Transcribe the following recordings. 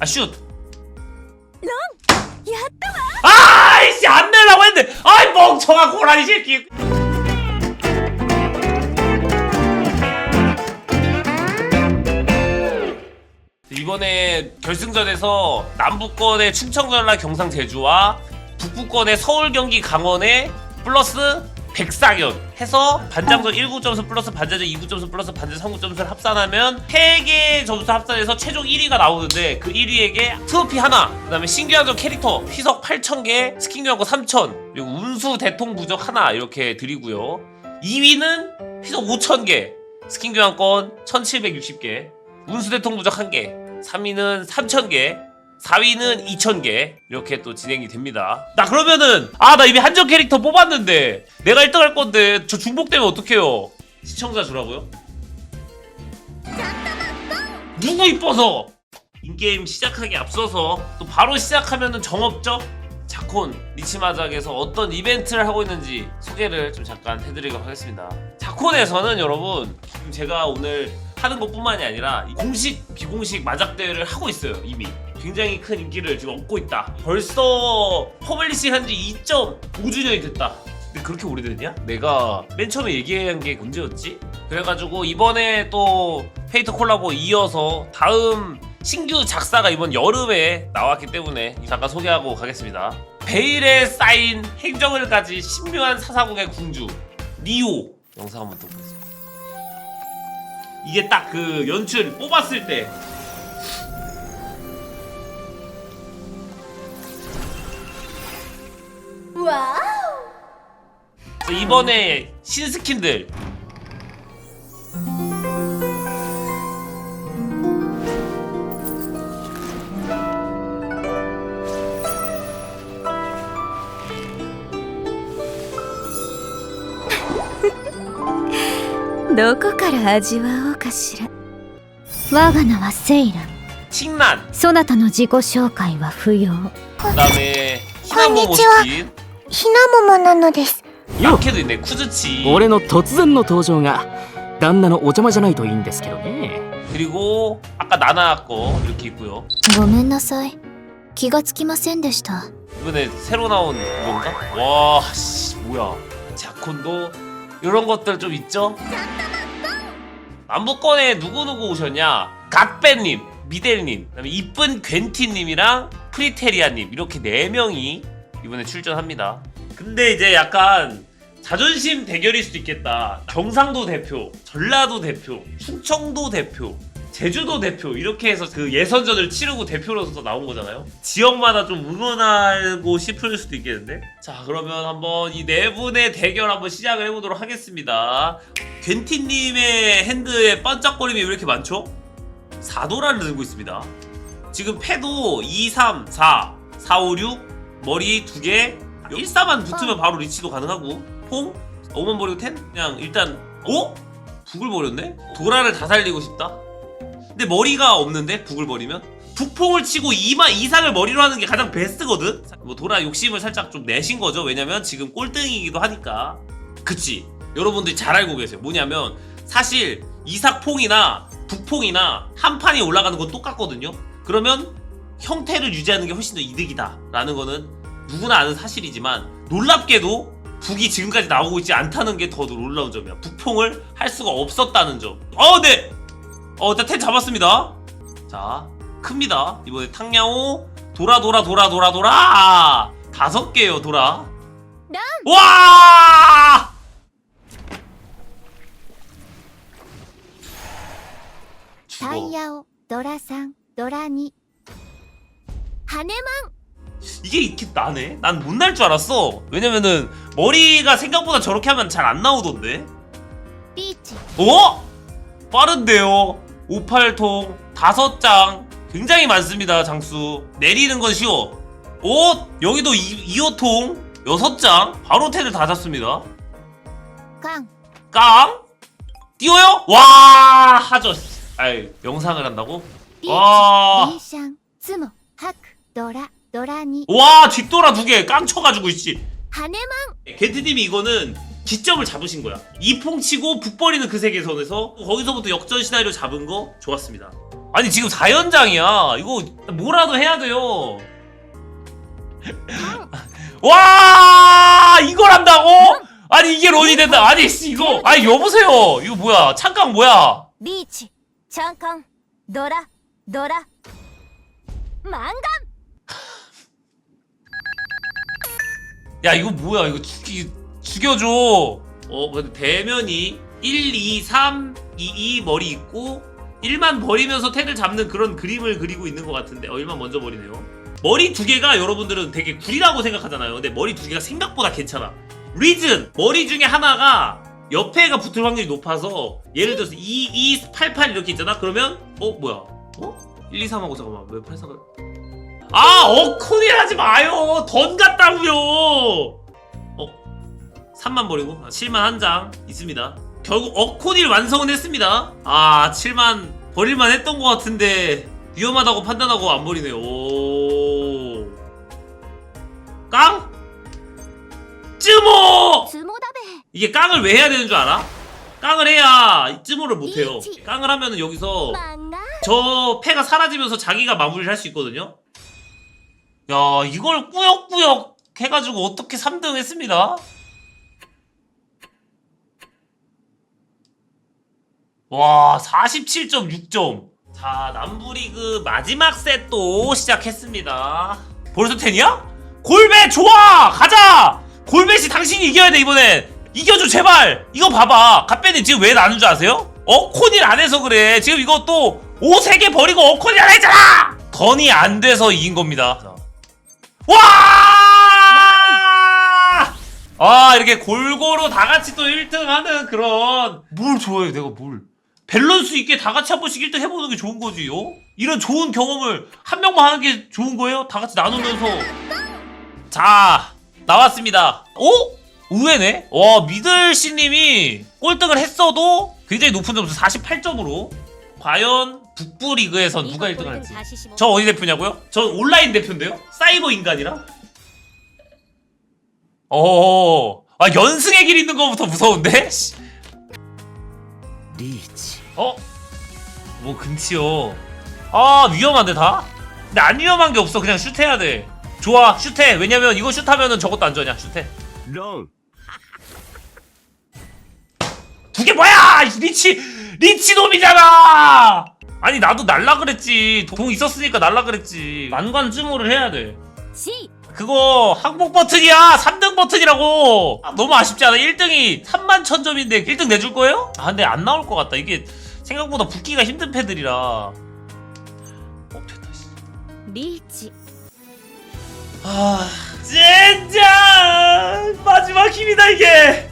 아 슛. 아 이씨 안 내려고 했는데. 아이 멍청한 고라니 새끼. 이번에 결승전에서 남부권의 충청 전라 경상 제주와 북부권의 서울 경기 강원에 플러스 백상현 해서 반장전 1구점수 플러스 반장전 2구점수 플러스 반장전 3구점수를 합산하면 3개 점수 합산해서 최종 1위가 나오는데 그 1위에게 트로피 하나 그 다음에 신규 한정 캐릭터 휘석 8,000개 스킨 교환권 3,000 그리고 운수 대통 부적 하나 이렇게 드리고요. 2위는 휘석 5,000개 스킨 교환권 1,760개 운수 대통 부적 1개 3위는 3,000개 4위는 2,000개 이렇게 또 진행이 됩니다. 나 그러면은 아 나 이미 한정 캐릭터 뽑았는데 내가 1등 할 건데 저 중복되면 어떡해요? 시청자 주라고요? 누구 이뻐서? 인게임 시작하기 앞서서 또 바로 시작하면은 정없죠? 자콘 리치마작에서 어떤 이벤트를 하고 있는지 소개를 좀 잠깐 해드리도록 하겠습니다. 자콘에서는 여러분 지금 제가 오늘 하는 것뿐만이 아니라 이 공식 비공식 마작 대회를 하고 있어요 이미 굉장히 큰 인기를 지금 얻고 있다. 벌써 퍼블리싱 한 지 2.5주년이 됐다. 근데 그렇게 오래됐냐? 내가 맨 처음에 얘기한 게 언제였지? 그래가지고 이번에 또 페이트 콜라보 이어서 다음 신규 작사가 이번 여름에 나왔기 때문에 잠깐 소개하고 가겠습니다. 베일에 쌓인 행정을 가진 신묘한 사사궁의 궁주 니오 영상 한번 또 보겠습니다. 이게 딱 그 연출 뽑았을 때 와우 그래서 이번에 신스킨들 음. どこから味わおうかしら我が名はセイラ 칭란 そなたの自己紹介は不要 그다음에 히나모 こんにちは 모스킨 ひなももなのです。 야케도 있네 쿠즈치 俺の突然の登場が旦那のお邪魔じゃないといいんですけどね 그리고 아까 나나 거 이렇게 있고요 ごめんなさい。気がつきませんでした。 이번에 새로 나온 건가? 와, 씨, 뭐야. 자콘도 이런 것들 좀 있죠? 남부권에 누구누구 오셨냐? 갓배님, 미델님, 그다음에 이쁜 괜티님이랑 프리테리아님 이렇게 네 명이 이번에 출전합니다. 근데 이제 약간 자존심 대결일 수도 있겠다. 경상도 대표, 전라도 대표, 충청도 대표, 제주도 대표 이렇게 해서 그 예선전을 치르고 대표로서 나온 거잖아요. 지역마다 좀 응원하고 싶을 수도 있겠는데. 자 그러면 한번 이 네 분의 대결 한번 시작을 해보도록 하겠습니다. 괜티님의 핸드에 반짝거림이 왜 이렇게 많죠? 4도라를 들고 있습니다. 지금 패도 2, 3, 4, 4, 5, 6 머리 2개 1, 4만 붙으면 바로 리치도 가능하고 퐁 5만 버리고 10 그냥 일단 어? 북을 버렸네? 도라를 다 살리고 싶다? 근데 머리가 없는데 북을 버리면? 북퐁을 치고 2만 이상을 머리로 하는 게 가장 베스트거든? 뭐 도라 욕심을 살짝 좀 내신 거죠 왜냐면 지금 꼴등이기도 하니까 그치 여러분들이 잘 알고 계세요 뭐냐면 사실 이삭퐁이나 북퐁이나 한 판이 올라가는 건 똑같거든요 그러면 형태를 유지하는 게 훨씬 더 이득이다 라는 거는 누구나 아는 사실이지만 놀랍게도 북이 지금까지 나오고 있지 않다는 게 더 놀라운 점이야 북퐁을 할 수가 없었다는 점 어, 네! 어, 일단 텐 잡았습니다 자 큽니다 이번에 탕야오 돌아 돌아 돌아 돌아 돌아 다섯 개요 돌아 와 죽어 ヤをドラ3、ドラ2。羽マ 이게 이렇게 나네? 난 못 날 줄 알았어. 왜냐면은 머리가 생각보다 저렇게 하면 잘 안 나오던데. 삐지 어? 빠른데요. 58통, 5장. 굉장히 많습니다, 장수. 내리는 건 쉬워. 오! 여기도 2, 호통 6장. 바로 텐을 다 잡습니다. 깡 깡! 띄워요? 와! 하죠. 아이, 영상을 한다고? 삐지 와! 일상 스모 하크 노라 너라니. 와 뒷돌아 두 개. 깡쳐가지고 있지 바늘망. 게트님이 이거는 기점을 잡으신 거야. 이퐁 치고 북버리는 그 세계선에서 거기서부터 역전 시나리오 잡은 거 좋았습니다. 아니 지금 4연장이야. 이거 뭐라도 해야 돼요. 아. 와 이걸 한다고? 음. 아니 이게 론이 음. 된다. 아니 이거. 음. 아니 여보세요. 이거 뭐야? 창강 뭐야? 리치 잠깐 너라 너라. 망감. 야 이거 뭐야? 이거 죽이 죽여줘. 어 근데 대면이 1 2 3 2 2 머리 있고 1만 버리면서 태를 잡는 그런 그림을 그리고 있는 것 같은데. 어 1만 먼저 버리네요. 머리 두 개가 여러분들은 되게 구리라고 생각하잖아요. 근데 머리 두 개가 생각보다 괜찮아. 리즌 머리 중에 하나가 옆에가 붙을 확률이 높아서 예를 들어서 2 2 8 8 이렇게 있잖아? 그러면 어 뭐야? 어? 1 2 3하고 잠깐만. 왜 8 4가 아 어콘이라 하지 마요. 돈 같다고요. 어 3만 버리고? 아, 7만 한 장 있습니다. 결국 어콘일 완성은 했습니다. 아 7만 버릴만 했던 것 같은데 위험하다고 판단하고 안 버리네요. 깡? 쯔모! 이게 깡을 왜 해야 되는 줄 알아? 깡을 해야 쯔모를 못해요. 깡을 하면은 여기서 저 패가 사라지면서 자기가 마무리를 할 수 있거든요. 야, 이걸 꾸역꾸역 해가지고 어떻게 3등 했습니다. 와, 47.6점. 자, 남부리그 마지막 세트 시작했습니다. 벌써 텐이야? 골배 좋아! 가자! 골배시 당신이 이겨야 돼, 이번엔! 이겨줘, 제발! 이거 봐봐. 갓배님 지금 왜 나눈 줄 아세요? 어코닐 안 해서 그래. 지금 또, 5, 3개 버리고 어코닐 안 했잖아! 던이 안 돼서 이긴 겁니다. 와! 아, 이렇게 골고루 다 같이 또 1등 하는 그런. 뭘 좋아해, 내가 뭘. 밸런스 있게 다 같이 한 번씩 1등 해보는 게 좋은 거지, 요? 이런 좋은 경험을 한 명만 하는 게 좋은 거예요? 다 같이 나누면서. 자, 나왔습니다. 오? 의외네? 와, 미들씨님이 꼴등을 했어도 굉장히 높은 점수 48점으로. 과연 북부 리그에서 누가 1등 할지. 저 어디 대표냐고요? 저 온라인 대표인데요? 사이버 인간이라? 어, 아 연승의 길 있는 거부터 무서운데? 리치 어? 뭐 근치요. 아 위험한데 다? 근데 안 위험한 게 없어. 그냥 슛해야 돼. 좋아 슛해. 왜냐면 이거 슛하면은 저것도 안 좋아냐 슛해. 런 두 개 뭐야! 리치 리치 놈이잖아! 아니 나도 날라 그랬지. 동 있었으니까 날라 그랬지. 난관 증오를 해야 돼 지 그거 항복 버튼이야. 3등 버튼이라고. 아, 너무 아쉽지 않아? 1등이 3만 1000점인데 1등 내줄 거예요? 아 근데 안 나올 것 같다. 이게 생각보다 붙기가 힘든 패들이라. 어 됐다 씨. 리치 아 진짜 마지막 힘이다 이게.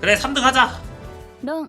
그래 3등 하자. 롱.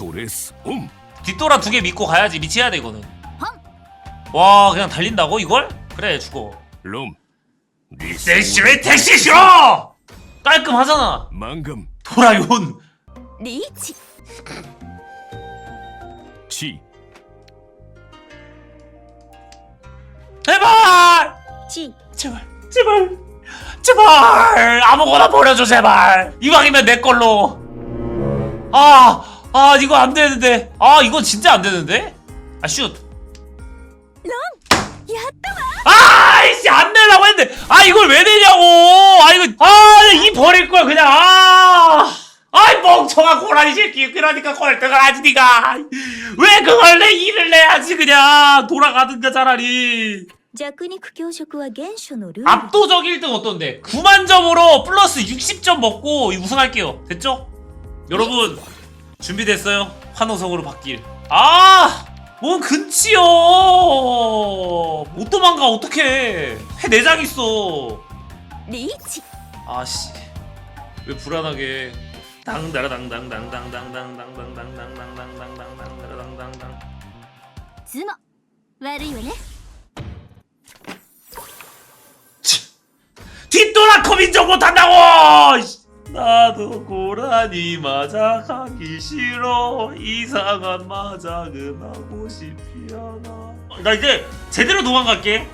스트레스옴. 뒷돌아 두 개 믿고 가야지. 미치야 돼 이거는. 와 그냥 달린다고 이걸? 그래 죽어. 롬 세시메 택시쇼 깔끔하잖아. 망금. 도라이온 리치 네 치. 제발! 치. 제발 제발 제발! 아무거나 버려줘 제발! 이왕이면 내 걸로. 아 아 이거 안 되는데 아 이거 진짜 안 되는데 아슛 やったわ 아이씨 안 내려고 했는데 아 이걸 왜 내냐고 아 이거 아이 버릴 걸 그냥 아 아이 멍청한 고라니 새끼 그러니까 꼴등을 하지 니가 왜 그걸 내 일을 내야지 그냥 돌아가든가 차라리 弱肉強食は原初のルール 압도적 1등 어떤데? 9만 점으로 플러스 60점 먹고 우승할게요. 됐죠? 여러분 준비됐어요? 환호성으로 바뀔. 아! 뭔 근치요! 못 도망가 어떡해? 해 내장 있어. リーチ 아씨. 왜 불안하게 당다라당당당당당당당당당당당당당당당당당당 ズモ悪いわね 뒷돌아 인정 못한다고! 이씨. 나도 고라니 맞아 가기 싫어 이상한 맞아은 하고 싶지 않아 나 이제 제대로 도망갈게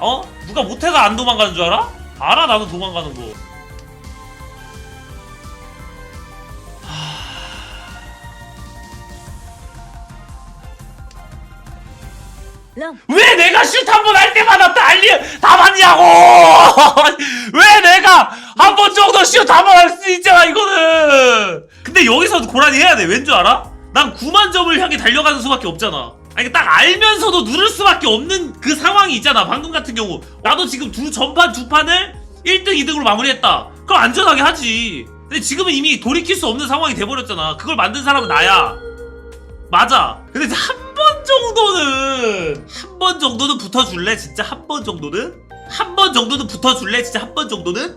어? 누가 못해가 안 도망가는 줄 알아? 알아 나도 도망가는 거ロン 왜 내가 슛 한 번 할 때마다 달리 다 맞냐고! 왜 내가 한 번 정도 번할수 있잖아 이거는! 근데 여기서 고라니 해야 돼. 왠 줄 알아? 난 9만 점을 향해 달려가는 수밖에 없잖아. 아니 딱 알면서도 누를 수밖에 없는 그 상황이 있잖아. 방금 같은 경우 나도 지금 두 전판 두 판을 1등 2등으로 마무리했다. 그럼 안전하게 하지. 근데 지금은 이미 돌이킬 수 없는 상황이 돼버렸잖아. 그걸 만든 사람은 나야. 맞아. 근데 한 번 정도는 한 번 정도는 붙어줄래? 진짜 한 번 정도는? 한 번 정도는 붙어줄래? 진짜 한 번 정도는?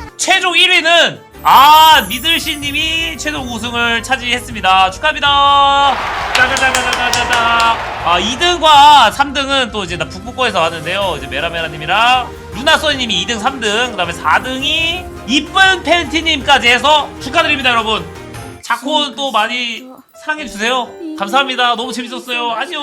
최종 1위는 아 미들씨님이 최종 우승을 차지했습니다. 축하합니다. 짜자자자자자자 아 2등과 3등은 또 이제 나 북부거에서 왔는데요. 이제 메라메라님이랑 루나서니님이 2등 3등 그 다음에 4등이 이쁜 팬티님까지 해서 축하드립니다 여러분. 자콘 또 많이 사랑해 주세요. 감사합니다. 너무 재밌었어요. 안녕